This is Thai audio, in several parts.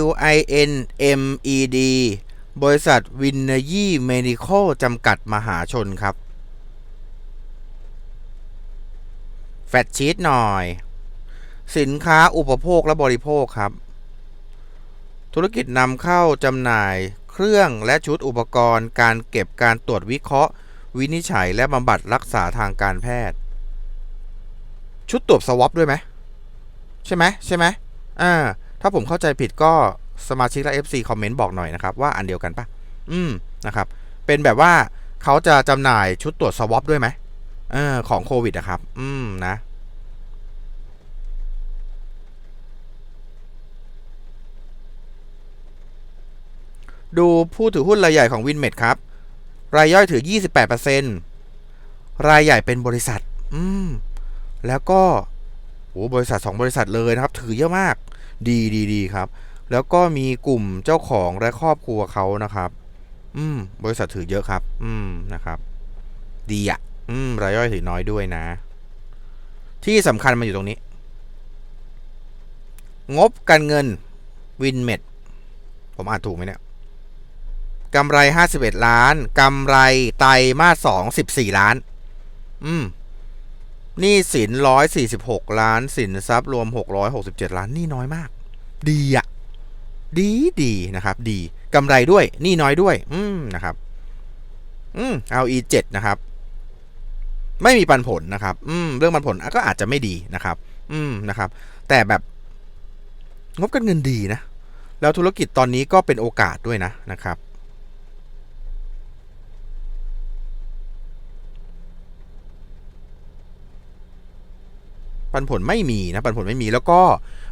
W I N M E D บริษัทวินเนยี่เมดิคอลจำกัดมหาชนครับ แฟตชีตหน่อย สินค้าอุปโภคและบริโภคครับ ธุรกิจนำเข้าจำหน่ายเครื่องและชุดอุปกรณ์ การเก็บการตรวจวิเคราะห์ วินิจฉัยและบำบัดรักษาทางการแพทย์ ชุดตรวจสวอปด้วยไหม ใช่ไหมใช่ไหมอ่า ถ้าผมเข้าใจผิดก็สมาชิกและ FC คอมเมนต์บอกหน่อยนะครับว่าอันเดียวกันปะอืมนะครับ เป็นแบบว่าเขาจะจำหน่ายชุดตรวจสวอปด้วยไหมเออของโควิดนะครับ อืมนะดูผู้ถือหุ้นรายใหญ่ของวินเมดครับ รายย่อยถือ 28%รายใหญ่เป็นบริษัท อืม แล้วก็โอ้บริษัท 2 บริษัทเลยนะครับ ถือเยอะมาก ดีดีดีครับ แล้วก็มีกลุ่มเจ้าของและครอบครัวเขานะครับ อืม บริษัทถือเยอะครับ อืมนะครับ ดีอะ อืมรายย่อยถือน้อยด้วยนะ ที่สำคัญมันอยู่ตรงนี้ งบการเงินวินเมดผมอ่านถูกไหมเนี่ยกำไร 51 ล้าน กำไรไตรมาส2 14 ล้าน อืม หนี่สิน146ล้านสินทรัพย์รวม667ล้านหนี่น้อยมาก ดีอะดีดีนะครับ ดีกำไรด้วยหนี่น้อยด้วย อืมนะครับ อืม LE 7นะครับ ไม่มีปันผลนะครับ อืมเรื่องปันผลก็อาจจะไม่ดีนะครับ อืมนะครับ แต่แบบงบการเงินดีนะ แล้วธุรกิจตอนนี้ก็เป็นโอกาสด้วยนะนะครับ ปันผลไม่มีนะปันผลไม่มีแล้วก็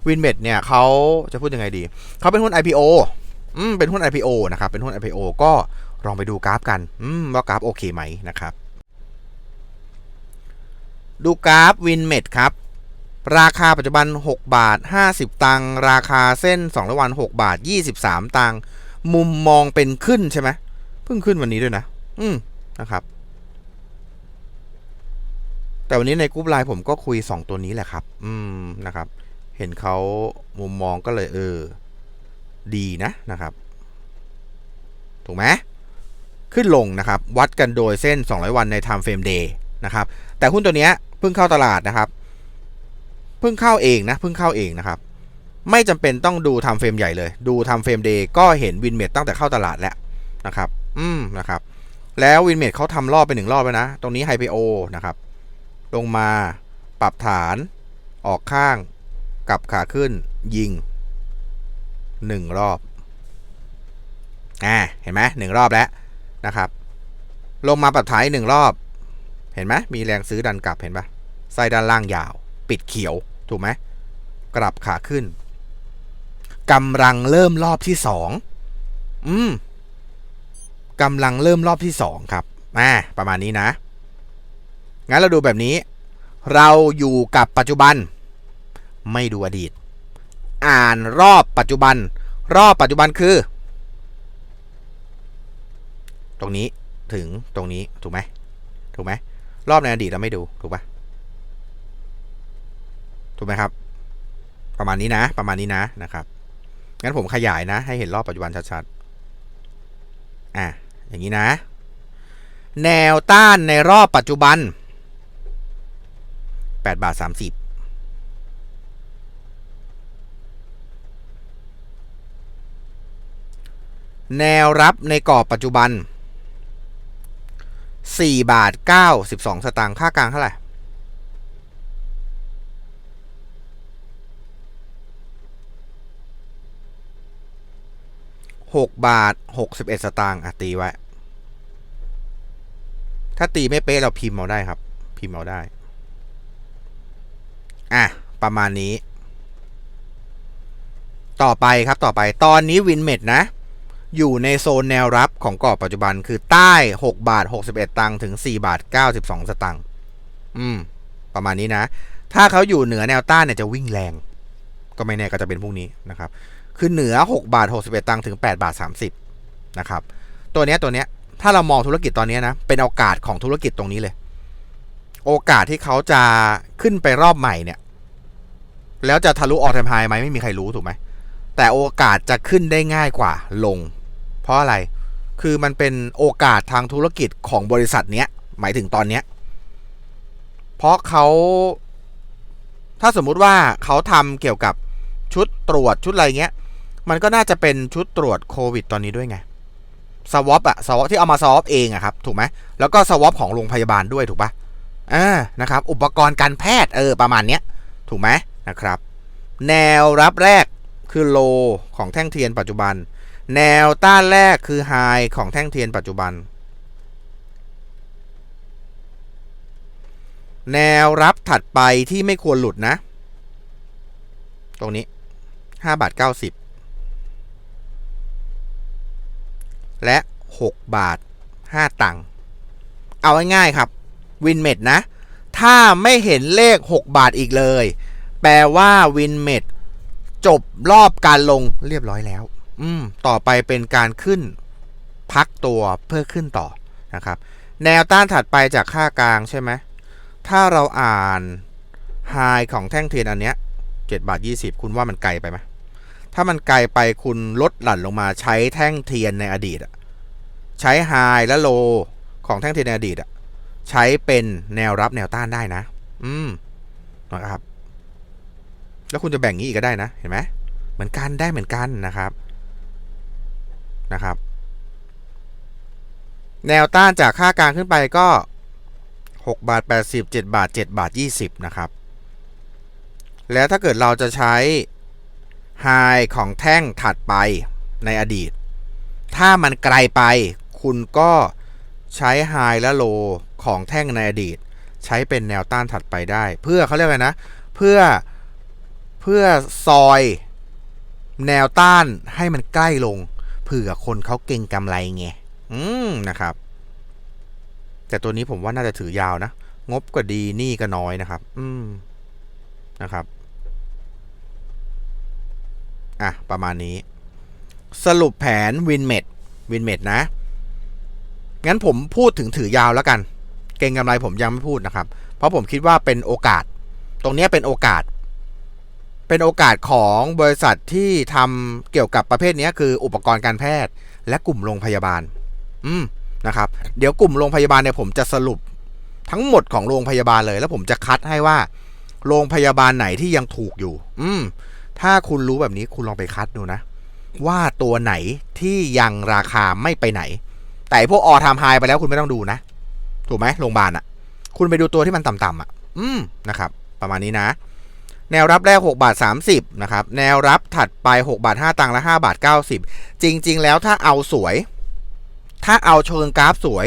วินเมดเนี่ยเขาจะพูดยังไงดี เขาเป็นหุ้น IPO อืมเป็นหุ้น IPO นะครับ เป็นหุ้น IPO ก็ลองไปดูกราฟกันอืมว่ากราฟโอเคไหมนะครับ ดูกราฟวินเมดครับ ราคาปัจจุบัน 6 บาท 50 ตังค์ราคาเส้น2ระวัน 6 บาท 23 ตังค์มุมมองเป็นขึ้นใช่ไหมเพิ่งขึ้นวันนี้ด้วยนะ อืมนะครับ แต่วันนี้ในกรุ๊ปไลน์ผมก็คุย 2 ตัวนี้แหละครับ อืมนะครับ เห็นเขามุมมองก็เลยเออ ดีนะนะครับ ถูกไหมขึ้นลงนะครับ วัดกันโดยเส้น 200 วันใน Time Frame Day นะครับ แต่หุ้นตัวเนี้ยเพิ่งเข้าตลาดนะครับ เพิ่งเข้าเองนะ เพิ่งเข้าเองนะครับ ไม่จำเป็นต้องดู Time Frame ใหญ่เลย ดู Time Frame Day ก็เห็นวินเมดตั้งแต่เข้าตลาดแล้วนะครับ อืมนะครับ แล้ววินเมดเขาทำรอบไปหนึ่งรอบแล้วนะ ตรงนี้ไฮเปโอนะครับ ลงมา ปรับฐาน ออกข้าง กลับขาขึ้น ยิงหนึ่งรอบ อ่า เห็นไหมหนึ่งรอบแล้วนะครับ ลงมาปรับฐานอีกหนึ่งรอบ เห็นไหมมีแรงซื้อดันกลับเห็นปะไส้ด้านล่างยาว ปิดเขียว ถูกไหม กลับขาขึ้นกำลังเริ่มรอบที่สอง อืมกำลังเริ่มรอบที่สองครับ อ่า ประมาณนี้นะ งั้นเราดูแบบนี้ เราอยู่กับปัจจุบัน ไม่ดูอดีต อ่านรอบปัจจุบัน รอบปัจจุบันคือ ตรงนี้ถึงตรงนี้ถูกไหมถูกไหมรอบในอดีตเราไม่ดูถูกปะถูกไหมครับ ประมาณนี้นะ ประมาณนี้นะนะครับงั้นผมขยายนะ ให้เห็นรอบปัจจุบันชัดๆอะอย่างนี้นะ แนวต้านในรอบปัจจุบัน 8 บาท 30แนวรับในกรอบปัจจุบัน 4 บาท 92 สตางค์ ค่ากลางเท่าไหร่ 6 บาท 61 สตางค์อะตีไว้ ถ้าตีไม่เป๊ะเราพิมพ์เอาได้ครับ พิมพ์เอาได้ อะ ประมาณนี้ ต่อไปครับต่อไปตอนนี้วินเมดนะ อยู่ในโซนแนวรับของกรอบปัจจุบันคือใต้ 6 บาท 61 ตังค์ถึง 4 บาท 92 สตังค์อืม ประมาณนี้นะ ถ้าเขาอยู่เหนือแนวต้านเนี่ยจะวิ่งแรง ก็ไม่แน่ก็จะเป็นพวกนี้นะครับ คือเหนือ 6 บาท 61 ตังค์ถึง 8 บาท 30 นะครับ ตัวเนี้ยตัวเนี้ยถ้าเรามองธุรกิจตอนนี้นะ เป็นโอกาสของธุรกิจตรงนี้เลย โอกาสที่เขาจะขึ้นไปรอบใหม่เนี่ย แล้วจะทะลุออทไทม์ไฮไหมไม่มีใครรู้ถูกไหม แต่โอกาสจะขึ้นได้ง่ายกว่าลง เพราะอะไรคือมันเป็นโอกาสทางธุรกิจของบริษัทเนี้ยหมายถึงตอนเนี้ยเพราะเขาถ้าสมมุติว่าเขาทำเกี่ยวกับชุดตรวจชุดอะไรเงี้ย มันก็น่าจะเป็นชุดตรวจโควิดตอนนี้ด้วยไงสวอปอะสวอปที่เอามาสวอปเองอะครับ ถูกไหมแล้วก็สวอปของโรงพยาบาลด้วยถูกปะอ่านะครับ อุปกรณ์การแพทย์เออประมาณเนี้ย ถูกไหม นะครับ แนวรับแรกคือโลของแท่งเทียนปัจจุบัน แนวต้านแรกคือไฮของแท่งเทียนปัจจุบัน แนวรับถัดไปที่ไม่ควรหลุดนะ ตรงนี้ห้าบาทเก้าสิบและหกบาทห้าตังค์เอาง่ายๆครับ วินเมดนะ ถ้าไม่เห็นเลข 6 บาทอีกเลย แปลว่าวินเมดจบรอบการลงเรียบร้อยแล้ว อืม ต่อไปเป็นการขึ้นพักตัวเพื่อขึ้นต่อนะครับ แนวต้านถัดไปจากค่ากลางใช่ไหม ถ้าเราอ่านไฮของแท่งเทียนอันเนี้ย7บาท20คุณว่ามันไกลไปไหมถ้ามันไกลไปคุณลดหลั่นลงมาใช้แท่งเทียนในอดีตอะใช้ไฮและโลของแท่งเทียนในอดีตอะใช้เป็นแนวรับแนวต้านได้นะ อืมนะครับ แล้วคุณจะแบ่งงี้อีกก็ได้นะ เห็นไหมเหมือนกันได้เหมือนกันนะครับนะครับ แนวต้านจากค่ากลางขึ้นไปก็ 6 บาท 80 7 บาท 7 บาท 20 นะครับ แล้วถ้าเกิดเราจะใช้ไฮของแท่งถัดไปในอดีต ถ้ามันไกลไป คุณก็ใช้ไฮและโลของแท่งในอดีต ใช้เป็นแนวต้านถัดไปได้ เพื่อเขาเรียกอะไรนะ เพื่อ เพื่อซอยแนวต้านให้มันใกล้ลง เผื่อคนเขาเก่งกำไรไง อืมนะครับ แต่ตัวนี้ผมว่าน่าจะถือยาวนะ งบก็ดีหนี่ก็น้อยนะครับ อืมนะครับ อะ ประมาณนี้ สรุปแผนวินเมดวินเมดนะ งั้นผมพูดถึงถือยาวแล้วกัน เก่งกำไรผมยังไม่พูดนะครับ เพราะผมคิดว่าเป็นโอกาส ตรงนี้เป็นโอกาส เป็นโอกาสของบริษัทที่ทำเกี่ยวกับประเภทนี้คืออุปกรณ์การแพทย์ และกลุ่มโรงพยาบาล อืมนะครับ เดี๋ยวกลุ่มโรงพยาบาลเนี่ยผมจะสรุปทั้งหมดของโรงพยาบาลเลย แล้วผมจะคัดให้ว่า โรงพยาบาลไหนที่ยังถูกอยู่ อืมถ้าคุณรู้แบบนี้คุณลองไปคัดดูนะ ว่าตัวไหนที่ยังราคาไม่ไปไหน แต่พวกออทามไฮไปแล้วคุณไม่ต้องดูนะ ถูกไหมโรงพยาบาลอะ คุณไปดูตัวที่มันต่ำๆอะ อืมนะครับ ประมาณนี้นะ แนวรับแรก 6 บาท 30นะครับแนวรับถัดไป 6 บาท 5 ตังค์และ 5 บาท 90 จริง ๆ แล้วถ้าเอาสวย ถ้าเอาเชิงกราฟสวย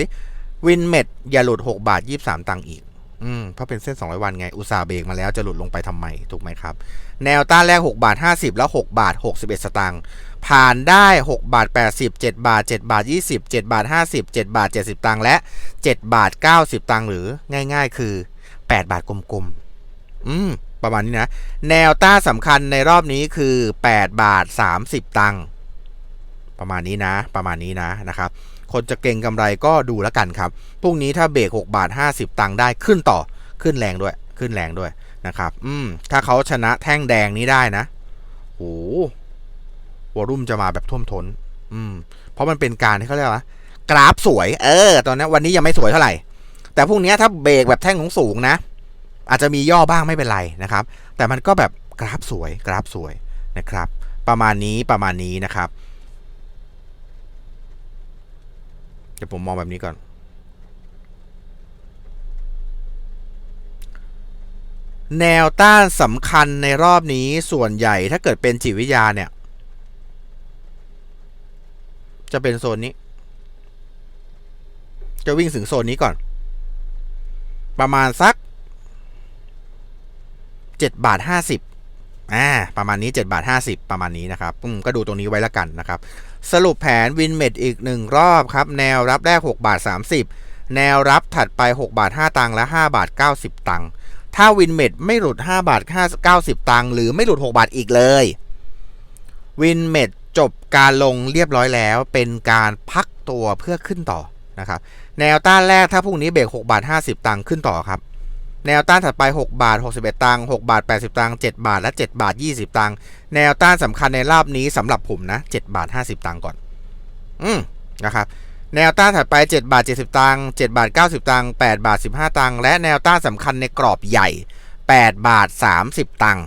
วินเมดอย่าหลุด 6 บาท 23 ตังค์อีกอืมเพราะเป็นเส้น 200 วันไง อุตสาห์เบรกมาแล้วจะหลุดลงไปทำไม ถูกไหมครับ แนวต้านแรก 6 บาท 50 แล้ว 6 บาท 61 สตางค์ผ่านได้ 6 บาท 80 7 บาท 7 บาท 20 7 บาท 50 7 บาท 70 ตังค์และ 7 บาท 90 ตังค์หรือง่าย ๆ คือ 8 บาทกลมๆอืม ประมาณนี้นะ แนวต้าสำคัญในรอบนี้คือ 8 บาท 30 ตังค์ประมาณนี้นะ ประมาณนี้นะนะครับ คนจะเก่งกำไรก็ดูแล้วกันครับพรุ่งนี้ถ้าเบรก6บาท 50 ตังค์ได้ขึ้นต่อขึ้นแรงด้วย ขึ้นแรงด้วยนะครับ อืม ถ้าเขาชนะแท่งแดงนี้ได้นะโอ้วอรุ่มจะมาแบบท่วมทน้น อืม เพราะมันเป็นการที่เขาเรียกว่ากราฟสวย เออ ตอนนี้วันนี้ยังไม่สวยเท่าไหร่ แต่พรุ่งนี้ถ้าเบรกแบบแท่งของสูงนะ อาจจะมีย่อบ้างไม่เป็นไรนะครับ แต่มันก็แบบกราฟสวยกราฟสวยนะครับ ประมาณนี้ประมาณนี้นะครับเดี๋ยวผมมองแบบนี้ก่อน แนวต้านสำคัญในรอบนี้ส่วนใหญ่ถ้าเกิดเป็นจิตวิทยาเนี่ย จะเป็นโซนนี้ จะวิ่งถึงโซนนี้ก่อน ประมาณสัก 7บาท50อ่าประมาณนี้7บาท50 ประมาณนี้นะครับอืมก็ดูตรงนี้ไว้ละกันนะครับ สรุปแผนวินเมดอีก 1 รอบครับ แนวรับแรก 6 บาท 30 แนวรับถัดไป 6 บาท 5 ตังค์และ 5 บาท 90 ตังค์ถ้าวินเมดไม่หลุด 5 บาท 90 ตังค์หรือไม่หลุด 6 บาทอีกเลยวินเมดจบการลงเรียบร้อยแล้ว เป็นการพักตัวเพื่อขึ้นต่อนะครับ แนวต้านแรกถ้าพรุ่งนี้เบรก6บาท50 ตังค์ขึ้นต่อครับ แนวต้านถัดไป 6 บาท 61 ตังค์6บาท 80 ตังค์7บาทและ 7 บาท 20 ตังค์แนวต้านสำคัญในรอบนี้สำหรับผมนะ 7 บาท 50 ตังค์ก่อน อืมนะครับแนวต้านถัดไป 7 บาท 70 ตังค์7บาท 90 ตังค์8บาท 15 ตังค์และแนวต้านสำคัญในกรอบใหญ่ 8 บาท 30 ตังค์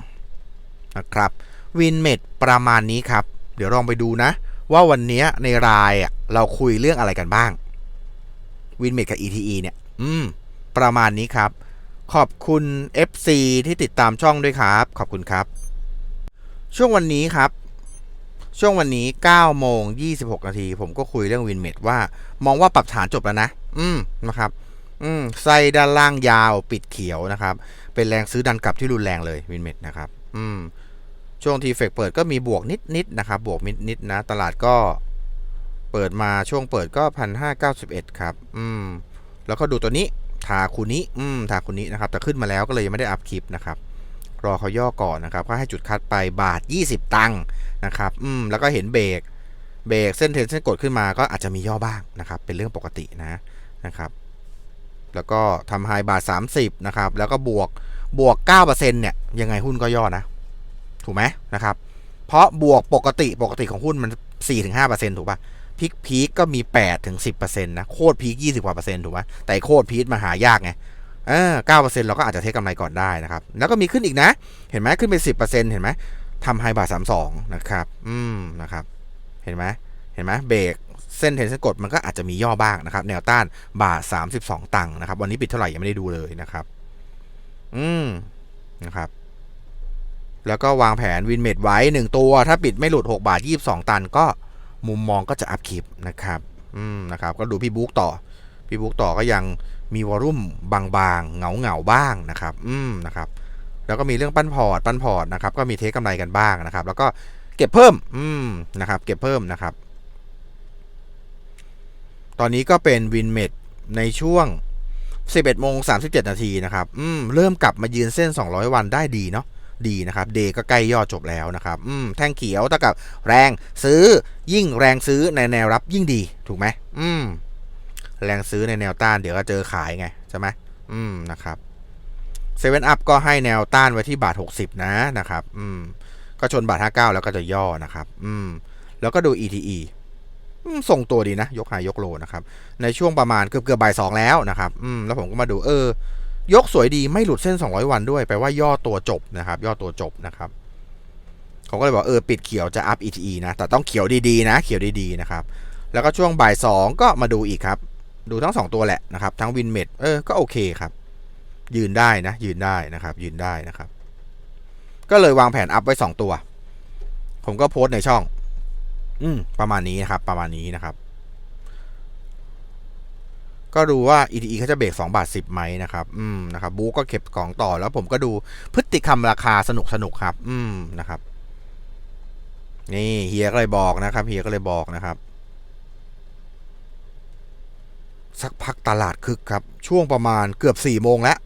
นะครับวินเมดประมาณนี้ครับ เดี๋ยวลองไปดูนะ ว่าวันนี้ในรายเราคุยเรื่องอะไรกันบ้างวินเมดกับ ETE เนี่ย อืม ประมาณนี้ครับ ขอบคุณ FC ที่ติดตามช่องด้วยครับ ขอบคุณครับ ช่วงวันนี้ครับ ช่วงวันนี้9โมง26 นาที ผมก็คุยเรื่องวินเมดว่า มองว่าปรับฐานจบแล้วนะ อืมนะครับ อืมไส้ด้านล่างยาวปิดเขียวนะครับ เป็นแรงซื้อดันกลับที่รุนแรงเลยวินเมดนะครับ อืม ช่วงทีเฟกเปิดก็มีบวกนิดๆนะครับ บวกนิดนิดๆนะ ตลาดก็เปิดมาช่วงเปิดก็พันห้าเก้าสิบเอ็ดครับ อืม แล้วก็ดูตัวนี้ ทาคุนี้อืมทาคุนี้นะครับ แต่ขึ้นมาแล้วก็เลยยังไม่ได้อัพคลิปนะครับ รอเขาย่อก่อนนะครับ ก็ให้จุดคัดไปบาท 20 ตังค์นะครับ อืม แล้วก็เห็นเบรก เบรกเส้นเทนเส้นกดขึ้นมาก็อาจจะมีย่อบ้างนะครับ เป็นเรื่องปกตินะนะครับ แล้วก็ทำไฮบาท 30 นะครับ แล้วก็บวก บวก 9%เนี่ย ยังไงหุ้นก็ย่อนะ ถูกไหมนะครับ เพราะบวกปกติ ปกติของหุ้นมัน 4-5%ถูกป่ะ พีคพีคก็มี8ถึง10%นะโคตรพีค20กว่าเปอร์เซ็นต์ถูกไหมแต่โคตรพีคมาหายากไงเออ9%เราก็อาจจะเทคกำไรก่อนได้นะครับ แล้วก็มีขึ้นอีกนะ เห็นไหมขึ้นไป10%เปอร์เซ็นต์เห็นไหมทำไฮบาท32นะครับ อืมนะครับ เห็นไหมเห็นไหมเบรกเส้นเทนเส้นกดมันก็อาจจะมีย่อบ้างนะครับ แนวต้านบาท32ตังค์นะครับ วันนี้ปิดเท่าไหร่ยังไม่ได้ดูเลยนะครับ อืมนะครับ แล้วก็วางแผนวินเมดไว้1ตัว ถ้าปิดไม่หลุด6บาท22ตันก็ มุมมองก็จะอัพคลิปนะครับอืมนะครับ ก็ดูพี่บุ๊กต่อ พี่บุ๊กต่อก็ยังมีวอลุ่มบางๆเหงาๆบ้างนะครับ อืมนะครับแล้วก็มีเรื่องปั้นพอร์ตปั้นพอร์ตนะครับก็มีเทคกำไรกันบ้างนะครับ แล้วก็เก็บเพิ่มอืมนะครับ เก็บเพิ่มนะครับ ตอนนี้ก็เป็นวินเมดในช่วง 11โมง37 นาทีนะครับ อืม เริ่มกลับมายืนเส้น 200 วันได้ดีเนาะ ดีนะครับเดก็ใกล้ย่อจบแล้วนะครับอืมแท่งเขียวเท่ากับแรงซื้อยิ่งแรงซื้อในแนวรับยิ่งดีถูกไหมอืมแรงซื้อในแนวต้านเดี๋ยวก็เจอขายไงใช่ไหมอืมนะครับเซเว่นอัพก็ให้แนวต้านไว้ที่บาท 60 นะนะครับอืมก็ชนบาท 59 แล้วก็จะย่อนะครับอืมแล้วก็ดู ETE อืมส่งตัวดีนะ ยกไฮยกโลนะครับ ในช่วงประมาณเกือบเกือบบ่ายสองแล้วนะครับ อืมแล้วผมก็มาดูเออ ยกสวยดีไม่หลุดเส้น 200 วันด้วยแปลว่าย่อตัวจบนะครับ ย่อตัวจบนะครับเขาก็เลยบอกเออปิดเขียวจะอัพ ETE นะ แต่ต้องเขียวดีๆนะ เขียวดีๆนะครับ แล้วก็ช่วงบ่ายสองก็มาดูอีกครับ ดูทั้ง 2 ตัวแหละนะครับ ทั้งวินเมดเออก็โอเคครับ ยืนได้นะ ยืนได้นะครับ ยืนได้นะครับ ก็เลยวางแผนอัพไว้ 2 ตัว ผมก็โพสต์ในช่อง อืมประมาณนี้นะครับ ประมาณนี้นะครับ ก็ดูว่า ETE เขาจะเบรก2บาท10ไหมนะครับ อืมนะครับบูก็เก็บของต่อแล้วผมก็ดูพฤติกรรมราคาสนุกสนุกครับ อืมนะครับ นี่เฮียก็เลยบอกนะครับเฮียก็เลยบอกนะครับสักพักตลาดคึกครับ ช่วงประมาณเกือบ4โมงแล้ว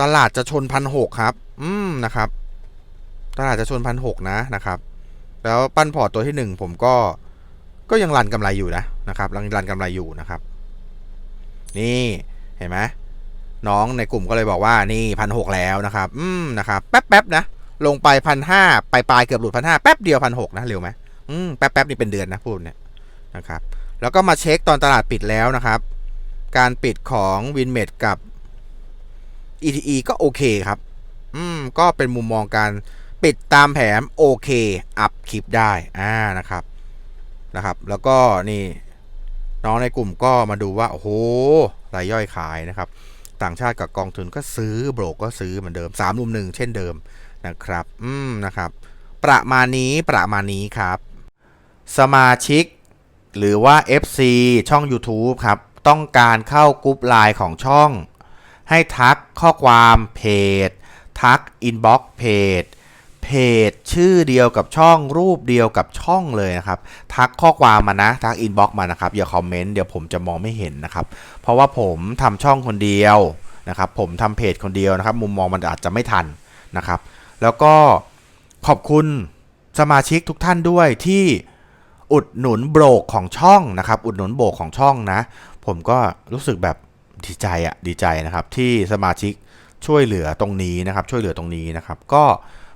ตลาดจะชนพันหกครับ อืมนะครับ ตลาดจะชนพันหกนะนะครับ แล้วปั้นพอร์ตตัวที่หนึ่งผมก็ก็ยังรันกำไรอยู่นะนะครับยังรันกำไรอยู่นะครับ นี่เห็นไหมน้องในกลุ่มก็เลยบอกว่านี่พันหกแล้วนะครับ อืมนะครับ แป๊บแป๊บๆนะ ลงไปพันห้าปลายปลายๆเกือบหลุดพันห้าแป๊บเดียวพันหกนะเร็วไหมอืมแป๊บแป๊บๆนี่เป็นเดือนนะพูดเนี่ยนะครับ แล้วก็มาเช็คตอนตลาดปิดแล้วนะครับ การปิดของวินเมดกับ ETE ก็โอเคครับ อืม ก็เป็นมุมมองการปิดตามแผนโอเค อัพคลิปได้ อ่า นะครับ นะครับ แล้วก็นี่ น้องในกลุ่มก็มาดูว่า โอ้โหรายย่อยขายนะครับ ต่างชาติกับกองทุนก็ซื้อโบรกก็ซื้อเหมือนเดิม3รุมหนึ่งเช่นเดิมนะครับ อืมนะครับ ประมาณนี้ประมาณนี้ครับ สมาชิก หรือว่า FC ช่อง YouTube ครับ ต้องการเข้ากรุ๊ปไลน์ของช่อง ให้ทักข้อความเพจ ทักอินบ็อกเพจ เพจชื่อเดียวกับช่องรูปเดียวกับช่องเลยนะครับ ทักข้อความมานะ ทักอินบ็อกมานะครับ อย่าคอมเมนต์เดี๋ยวผมจะมองไม่เห็นนะครับ เพราะว่าผมทำช่องคนเดียวนะครับ ผมทำเพจคนเดียวนะครับ มุมมองมันอาจจะไม่ทันนะครับ แล้วก็ขอบคุณสมาชิกทุกท่านด้วยที่อุดหนุนโบรกของช่องนะครับ อุดหนุนโบรกของช่องนะ ผมก็รู้สึกแบบดีใจอะดีใจนะครับ ที่สมาชิกช่วยเหลือตรงนี้นะครับ ช่วยเหลือตรงนี้นะครับ ก็